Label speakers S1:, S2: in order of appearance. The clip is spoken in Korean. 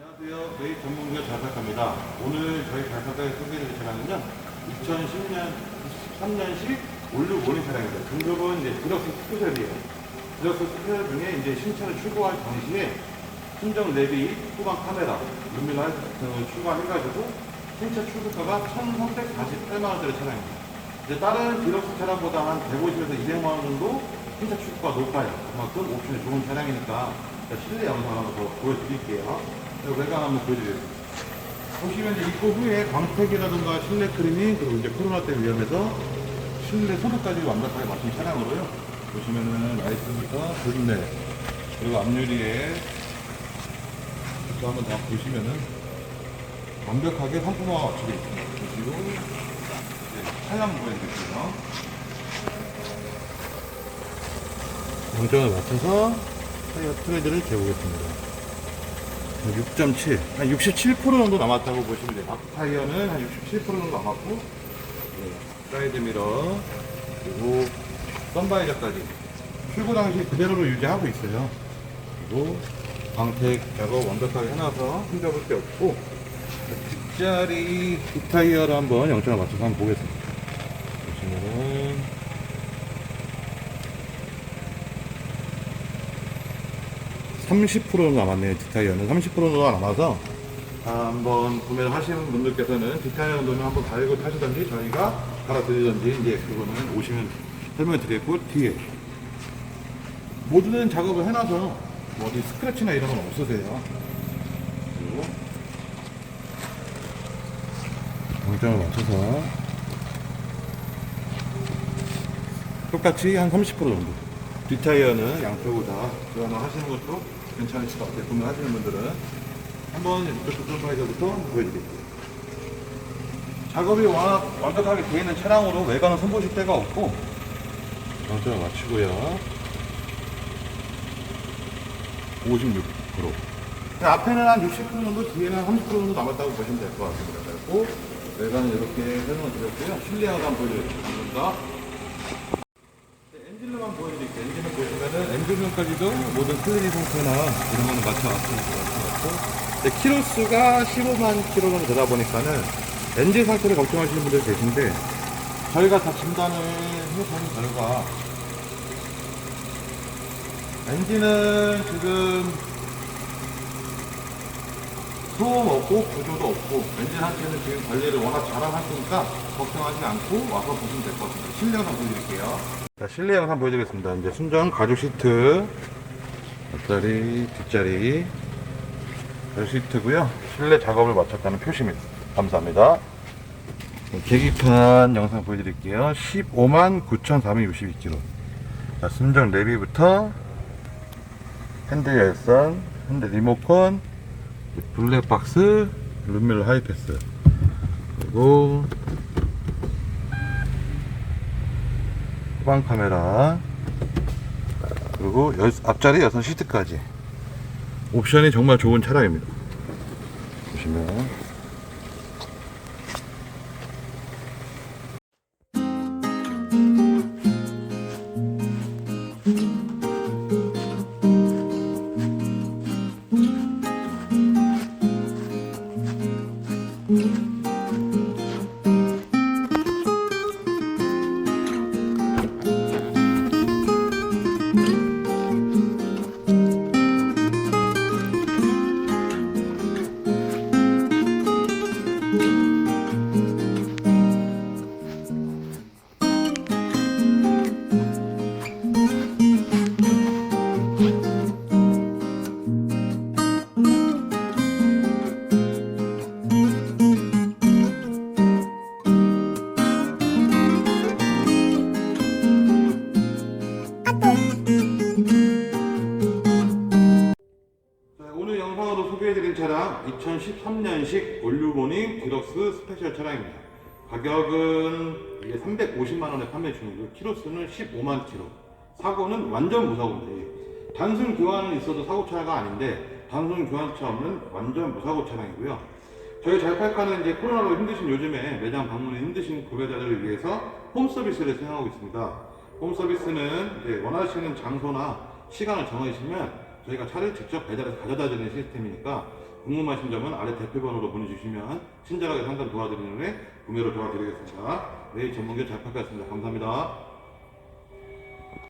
S1: 안녕하세요. 저희 전문기업 잘탁합니다. 오늘 저희 잘탁에 소개해드릴 차량은요. 2010년, 13년식 올류 모닝 차량입니다. 등급은 이제 디럭스 스페셜이에요. 디럭스 스페셜 중에 이제 신차를 출고할 당시에 순정 레비, 후방 카메라, 루미나 등을 추가해가지고 신차 출고가가 1,348만 원짜리 차량입니다. 이제 다른 디럭스 차량보다 한 150에서 200만 원 정도 신차 출고가 높아요. 그만큼 옵션이 좋은 차량이니까 실내 영상 한번 더 보여드릴게요. 외관 한번 보여드리겠습니다. 보시면 이제 입고 후에 광택이라든가 실내 크림이 그리고 이제 코로나 때문에 위험해서 실내 소독까지 완벽하게 맞춘 차량으로요. 보시면은 라이트부터 조준내 그리고 앞유리에 또 한번 더 보시면은 완벽하게 상품화가 맞춰져 있습니다. 그리고 이제 차량 보여드릴게요. 영점을 맞춰서 타이어 트레드를 재보겠습니다. 6.7, 한 67% 정도 남았다고 보시면 돼요. 앞 타이어는 한 67% 정도 남았고, 네, 사이드 미러, 그리고 썬바이저까지 출고 당시 그대로로 유지하고 있어요. 그리고 광택 작업 완벽하게 해놔서 흠잡을 게 없고, 뒷자리 뒷타이어를 한번 0점을 맞춰서 한번 보겠습니다. 보시면은, (30% 남았네요 뒷타이어는 (30% 정도가 남아서 아, 한번 구매를 하시는 분들께서는 뒷타이어 정도는 한번 갈고 타시던지 저희가 갈아드리던지 이제 그거는 오시면 설명을 드리고 뒤에 모든 작업을 해놔서 뭐 어디 스크래치나 이런 건 없으세요. 공정을 맞춰서 똑같이 한 30% 정도 뒷타이어는 양쪽으로 다 교환을 하시는 것도 괜찮으실 것 같아요. 구매하시는 분들은. 한번 이쪽 썬바이저부터 보여드릴게요. 작업이 워낙 완벽하게 되어 있는 차량으로 외관은 손보실 데가 없고. 영점을 맞추고요. 56% 앞에는 한 60% 정도 뒤에는 한 30% 정도 남았다고 보시면 될 것 같습니다. 그리고 외관은 이렇게 설명을 드렸고요. 보여드릴게요 한번 더 네, 엔진룸만 보여드릴게요. 엔진룸 보시면은 엔진룸까지도 모든 클리닝 상태나 이런 거는 맞춰왔습니다. 맞춰왔고 네, 키로수가 15만 킬로 정도 되다 보니까는 엔진 상태를 걱정하시는 분들 계신데 저희가 다 진단을 해본 결과 엔진은 지금 소음 없고 구조도 없고 엔진 상태는 지금 관리를 워낙 잘하시니까 걱정하지 않고 와서 보시면 될 것 같습니다. 실내 영상 보여드릴게요. 자, 실내 영상 보여드리겠습니다. 이제 순정 가죽 시트, 앞자리, 뒷자리, 가죽 시트고요. 실내 작업을 마쳤다는 표시입니다. 감사합니다. 계기판 영상 보여드릴게요. 15만 9,462km. 자, 순정 내비부터 핸들 열선, 핸들 리모컨, 블랙박스, 룸밀러 하이패스, 그리고 후방 카메라. 그리고 여- 앞자리 여섯 시트까지. 옵션이 정말 좋은 차량입니다. 보시면 2013년식 올류모닝 디럭스 스페셜 차량입니다. 가격은 이게 350만 원에 판매 중이고요. 키로수는 15만 키로. 사고는 완전 무사고입니다. 이게 단순 교환은 있어도 사고 차가 아닌데 단순 교환차 없는 완전 무사고 차량이고요. 저희 잘팔카는 이제 코로나로 힘드신 요즘에 매장 방문에 힘드신 구매자들을 위해서 홈 서비스를 진행하고 있습니다. 홈 서비스는 원하시는 장소나 시간을 정해주시면 저희가 차를 직접 배달해서 가져다 드리는 시스템이니까 궁금하신 점은 아래 대표번호로 보내주시면 친절하게 상담 도와드리는 후에 구매로 도와드리겠습니다. 네, 전문교 잘 팔겠습니다. 감사합니다.